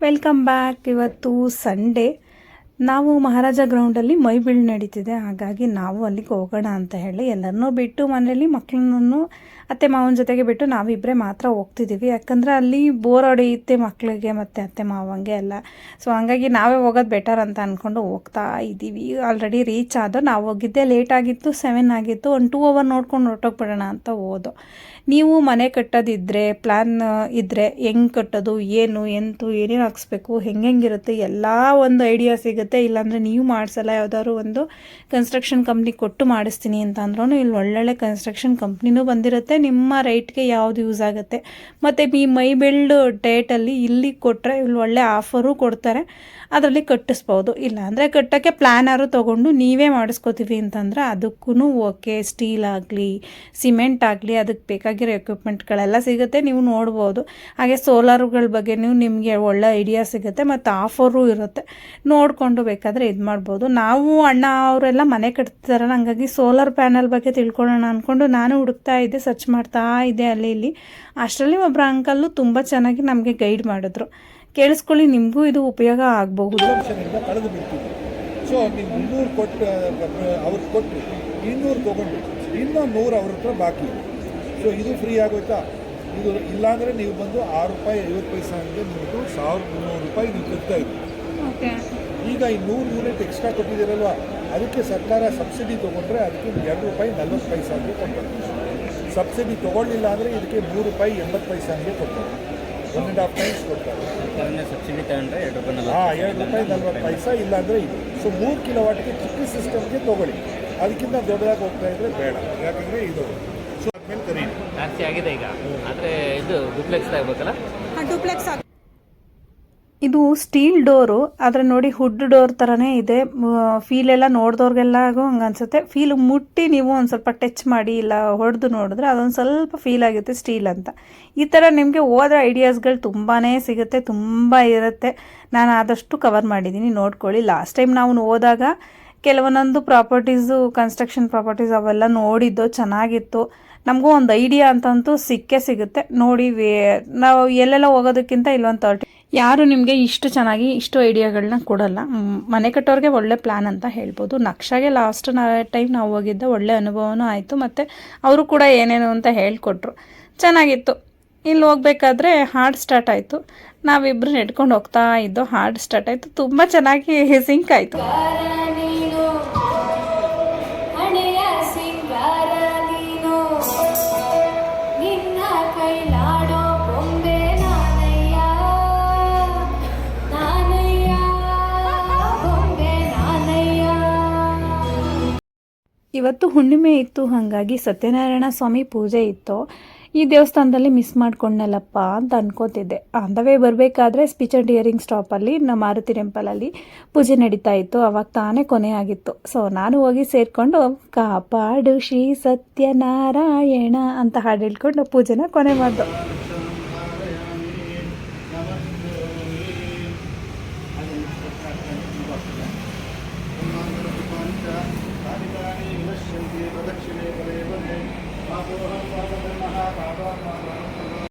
Welcome back ಇವತ್ತು Sunday ನಾವು ಮಹಾರಾಜ ಗ್ರೌಂಡಲ್ಲಿ ಮೈ ಬೀಳ್ ನಡೀತಿದೆ, ಹಾಗಾಗಿ ನಾವು ಅಲ್ಲಿಗೆ ಹೋಗೋಣ ಅಂತ ಹೇಳಿ ಎಲ್ಲರನ್ನೂ ಬಿಟ್ಟು ಮನೆಯಲ್ಲಿ ಮಕ್ಕಳನ್ನು ಅತ್ತೆ ಮಾವನ ಜೊತೆಗೆ ಬಿಟ್ಟು ನಾವಿಬ್ಬರೇ ಮಾತ್ರ ಹೋಗ್ತಿದ್ದೀವಿ. ಯಾಕಂದರೆ ಅಲ್ಲಿ ಬೋರ್ ಹೊಡೆಯುತ್ತೆ ಮಕ್ಕಳಿಗೆ ಮತ್ತು ಅತ್ತೆ ಮಾವಂಗೆ ಎಲ್ಲ. ಸೊ ಹಂಗಾಗಿ ನಾವೇ ಹೋಗೋದು ಬೆಟರ್ ಅಂತ ಅಂದ್ಕೊಂಡು ಹೋಗ್ತಾ ಇದ್ದೀವಿ. ಆಲ್ರೆಡಿ ರೀಚ್ ಆದೋ ನಾವು ಹೋಗಿದ್ದೆ ಲೇಟ್ ಆಗಿತ್ತು ಸೆವೆನ್ ಆಗಿತ್ತು. ಒಂದು ಟೂ ಅವರ್ ನೋಡ್ಕೊಂಡು ಹೊರಟೋಗ್ಬಿಡೋಣ ಅಂತ ಹೋದೋ ನೀವು ಮನೆ ಕಟ್ಟೋದಿದ್ರೆ ಪ್ಲ್ಯಾನ್ ಇದ್ದರೆ ಹೆಂಗೆ ಕಟ್ಟೋದು, ಏನು, ಎಂತು, ಏನೇನು ಹಾಕ್ಸ್ಬೇಕು ಹೆಂಗೆಂಗಿರುತ್ತೆ ಎಲ್ಲ ಒಂದು ಐಡಿಯಾ ಸಿಗುತ್ತೆ. ಇಲ್ಲಾಂದರೆ ನೀವು ಮಾಡಿಸಲ್ಲ, ಯಾವುದಾದ್ರು ಒಂದು ಕನ್ಸ್ಟ್ರಕ್ಷನ್ ಕಂಪ್ನಿ ಕೊಟ್ಟು ಮಾಡಿಸ್ತೀನಿ ಅಂತ ಅಂದ್ರೂ ಇಲ್ಲಿ ಒಳ್ಳೊಳ್ಳೆ ಕನ್ಸ್ಟ್ರಕ್ಷನ್ ಕಂಪ್ನಿನೂ ಬಂದಿರುತ್ತೆ. ನಿಮ್ಮ ರೈಟ್ಗೆ ಯಾವುದು ಯೂಸ್ ಆಗುತ್ತೆ. ಮತ್ತು ಈ ಮೈ ಬಿಲ್ಡ್ ಡೇಟಲ್ಲಿ ಇಲ್ಲಿ ಕೊಟ್ಟರೆ ಇಲ್ಲಿ ಒಳ್ಳೆ ಆಫರು ಕೊಡ್ತಾರೆ. ಅದರಲ್ಲಿ ಕಟ್ಟಿಸ್ಬೋದು. ಇಲ್ಲಾಂದರೆ ಕಟ್ಟೋಕ್ಕೆ ಪ್ಲ್ಯಾನಾರು ತೊಗೊಂಡು ನೀವೇ ಮಾಡಿಸ್ಕೋತೀವಿ ಅಂತಂದರೆ ಅದಕ್ಕೂ ಓಕೆ ಸ್ಟೀಲ್ ಆಗಲಿ ಸಿಮೆಂಟ್ ಆಗಲಿ, ಅದಕ್ಕೆ ಬೇಕಾಗಿರೋ ಎಕ್ವಿಪ್ಮೆಂಟ್ಗಳೆಲ್ಲ ಸಿಗುತ್ತೆ. ನೀವು ನೋಡ್ಬೋದು. ಹಾಗೆ ಸೋಲಾರುಗಳ ಬಗ್ಗೆ ನೀವು ನಿಮಗೆ ಒಳ್ಳೆ ಐಡಿಯಾ ಸಿಗುತ್ತೆ. ಮತ್ತು ಆಫರು ಇರುತ್ತೆ. ನೋಡಿಕೊಂಡು ಬೇಕಾದರೆ ಇದು ಮಾಡ್ಬೋದು. ನಾವು ಅಣ್ಣ ಅವರೆಲ್ಲ ಮನೆ ಕಟ್ತಿದಾರಲ್ಲ ಹಂಗಾಗಿ ಸೋಲಾರ್ ಪ್ಯಾನಲ್ ಬಗ್ಗೆ ತಿಳ್ಕೊಳ್ಳೋಣ ಅಂದ್ಕೊಂಡು ನಾನು ಹುಡುಕ್ತಾ ಇದ್ದೆ ಸರ್ಚ್ ಮಾಡ್ತಾ ಇದ್ದೆ ಅಲ್ಲಿ ಇಲ್ಲಿ. ಅಷ್ಟರಲ್ಲಿ ಒಬ್ಬರು ಅಂಕಲ್ಲು ತುಂಬ ಚೆನ್ನಾಗಿ ನಮಗೆ ಗೈಡ್ ಮಾಡಿದ್ರು. ಕೇಳಿಸ್ಕೊಳ್ಳಿ ನಿಮಗೂ ಇದು ಉಪಯೋಗ ಆಗಬಹುದು. ಇಂದ ಕಳೆದು ಸೊ ನೀವು ಮುನ್ನೂರು ಕೊಟ್ಟು ಅವ್ರಿಗೆ ಕೊಟ್ಟು ಇನ್ನೂರು ತೊಗೊಂಡು ಇನ್ನೂ ನೂರು ಅವ್ರ ಹತ್ರ ಬಾಕಿ ಸೊ ಇದು ಫ್ರೀ ಆಗೋಯ್ತಾ? ಇದು ಇಲ್ಲಾಂದರೆ ನೀವು ಬಂದು ಆರು ರೂಪಾಯಿ ಐವತ್ತು ಪೈಸೆ ಅಂದರೆ ನಿಮ್ಮದು ಸಾವಿರದ ಮುನ್ನೂರು ರೂಪಾಯಿ ನೀವು ಕಟ್ತಾ ಇದ್ದೀವಿ ಓಕೆ ಈಗ ಈ ನೂರು ಯೂನಿಟ್ ಎಕ್ಸ್ಟ್ರಾ ಕೊಟ್ಟಿದ್ದೀರಲ್ವ? ಅದಕ್ಕೆ ಸರ್ಕಾರ ಸಬ್ಸಿಡಿ ತೊಗೊಂಡ್ರೆ ಅದಕ್ಕೆ ಎರಡು ರೂಪಾಯಿ ನಲ್ವತ್ತು ಪೈಸೆ ಹಂಗೆ ಕೊಡ್ತಾರೆ. ಸಬ್ಸಿಡಿ ತೊಗೊಳ್ಳಿಲ್ಲ ಅಂದರೆ ಇದಕ್ಕೆ ಮೂರು ರೂಪಾಯಿ ಎಂಬತ್ತು ಪೈಸೆ ಹಂಗೆ ಕೊಡ್ತಾರೆ. ಒನ್ ಆ್ಯಂಡ್ ಹಾಫ್ ಟೈಮ್ಸ್ ಕೊಡ್ತಾರೆ. ಸಬ್ಸಿಡಿ ತಗೊಂಡ್ರೆ ಎರಡು ರೂಪಾಯಿ ಹಾಂ ಎರಡು ರೂಪಾಯಿ ನಲ್ವತ್ತು ಪೈಸಾ ಇಲ್ಲಾಂದರೆ ಇದು. ಸೊ ಮೂರು ಕಿಲೋ ವಾಟ್ಗೆ ಚಿಕ್ಕ ಸಿಸ್ಟಮ್ಗೆ ತೊಗೊಳ್ಳಿ. ಅದಕ್ಕಿಂತ ದೊಡ್ಡದಾಗಿ ಹೋಗ್ತಾ ಇದ್ರೆ ಬೇಡ. ಯಾಕಂದರೆ ಇದು ಸೊ ಆದ್ಮೇಲೆ ಕರೀರಿ. ಜಾಸ್ತಿ ಆಗಿದೆ ಈಗ. ಆದರೆ ಇದು ಡುಪ್ಲೆಕ್ಸ್ ತಗೋಬೇಕಲ್ಲ ಇದು ಸ್ಟೀಲ್ ಡೋರು ಆದರೆ ನೋಡಿ ಹುಡ್ ಡೋರ್ ಥರನೇ ಇದೆ. ಫೀಲ್ ಎಲ್ಲ ನೋಡಿದವ್ರಿಗೆಲ್ಲಾಗೂ ಹಂಗೆ ಅನ್ಸುತ್ತೆ. ಫೀಲ್ ಮುಟ್ಟಿ ನೀವು ಒಂದು ಸ್ವಲ್ಪ ಟಚ್ ಮಾಡಿ ಇಲ್ಲ ಹೊಡೆದು ನೋಡಿದ್ರೆ ಅದೊಂದು ಸ್ವಲ್ಪ ಫೀಲ್ ಆಗುತ್ತೆ ಸ್ಟೀಲ್ ಅಂತ. ಈ ಥರ ನಿಮಗೆ ಹೋದ್ರೆ ಐಡಿಯಾಸ್ಗಳು ತುಂಬಾ ಸಿಗುತ್ತೆ, ತುಂಬ ಇರುತ್ತೆ. ನಾನು ಆದಷ್ಟು ಕವರ್ ಮಾಡಿದ್ದೀನಿ ನೋಡ್ಕೊಳ್ಳಿ. ಲಾಸ್ಟ್ ಟೈಮ್ ನಾವು ಹೋದಾಗ ಕೆಲವೊಂದೊಂದು ಪ್ರಾಪರ್ಟೀಸು ಕನ್ಸ್ಟ್ರಕ್ಷನ್ ಪ್ರಾಪರ್ಟೀಸ್ ಅವೆಲ್ಲ ನೋಡಿದ್ದು, ಚೆನ್ನಾಗಿತ್ತು. ನಮಗೂ ಒಂದು ಐಡಿಯಾ ಅಂತಂತೂ ಸಿಕ್ಕೇ ಸಿಗುತ್ತೆ. ನೋಡಿ ನಾವು ಎಲ್ಲೆಲ್ಲ ಹೋಗೋದಕ್ಕಿಂತ ಇಲ್ಲೊಂದು ತರ್ಟಿ ಯಾರು ನಿಮಗೆ ಇಷ್ಟು ಚೆನ್ನಾಗಿ ಇಷ್ಟು ಐಡಿಯಾಗಳನ್ನ ಕೊಡಲ್ಲ. ಮನೆ ಕಟ್ಟೋರಿಗೆ ಒಳ್ಳೆ ಪ್ಲ್ಯಾನ್ ಅಂತ ಹೇಳ್ಬೋದು. ನಕ್ಷಾಗೆ ಲಾಸ್ಟ್ ನಾ ಟೈಮ್ ನಾವು ಹೋಗಿದ್ದ ಒಳ್ಳೆ ಅನುಭವನೂ ಆಯಿತು. ಮತ್ತು ಅವರು ಕೂಡ ಏನೇನು ಅಂತ ಹೇಳಿಕೊಟ್ರು. ಚೆನ್ನಾಗಿತ್ತು. ಇಲ್ಲಿ ಹೋಗ್ಬೇಕಾದ್ರೆ ಹಾಡ್ ಸ್ಟಾರ್ಟ್ ಆಯಿತು. ನಾವಿಬ್ಬರು ನೆಡ್ಕೊಂಡು ಹೋಗ್ತಾ ಇದ್ದೋ ಹಾಡ್ ಸ್ಟಾರ್ಟ್ ಆಯಿತು. ತುಂಬ ಚೆನ್ನಾಗಿ ಸಿಂಕ್ ಆಯಿತು. ಇವತ್ತು ಹುಣ್ಣಿಮೆ ಇತ್ತು, ಹಾಗಾಗಿ ಸತ್ಯನಾರಾಯಣ ಸ್ವಾಮಿ ಪೂಜೆ ಇತ್ತು. ಈ ದೇವಸ್ಥಾನದಲ್ಲಿ ಮಿಸ್ ಮಾಡ್ಕೊಂಡಲ್ಲಪ್ಪ ಅಂತ ಅನ್ಕೋತಿದ್ದೆ. ಅಂದವೇ ಬರಬೇಕಾದ್ರೆ ಸ್ಪೀಚ್ ಆ್ಯಂಡ್ ಇಯರಿಂಗ್ ಸ್ಟಾಪಲ್ಲಿ ನಮ್ಮ ಮಾರುತಿ ಟೆಂಪಲಲ್ಲಿ ಪೂಜೆ ನಡೀತಾ ಇತ್ತು. ಅವಾಗ ತಾನೇ ಕೊನೆ ಆಗಿತ್ತು. ಸೊ ನಾನು ಹೋಗಿ ಸೇರಿಕೊಂಡು, ಕಾಪಾಡು ಶ್ರೀ ಸತ್ಯನಾರಾಯಣ ಅಂತ ಹಾಡು ಹೇಳ್ಕೊಂಡು ಪೂಜೆನ ಕೊನೆ ಮಾಡ್ದು.